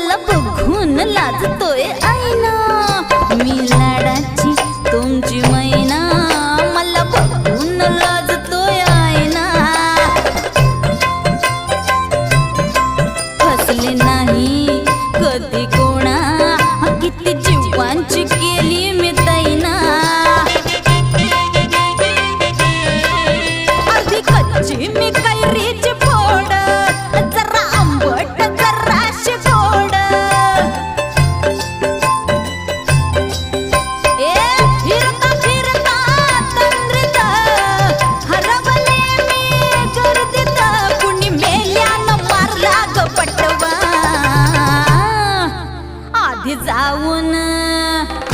मला बघून लाजतोय आईना. मी लाडाची तुमची मैना. मला बघून लाजतोय आईना. फसले नाही कधी 咋我呢？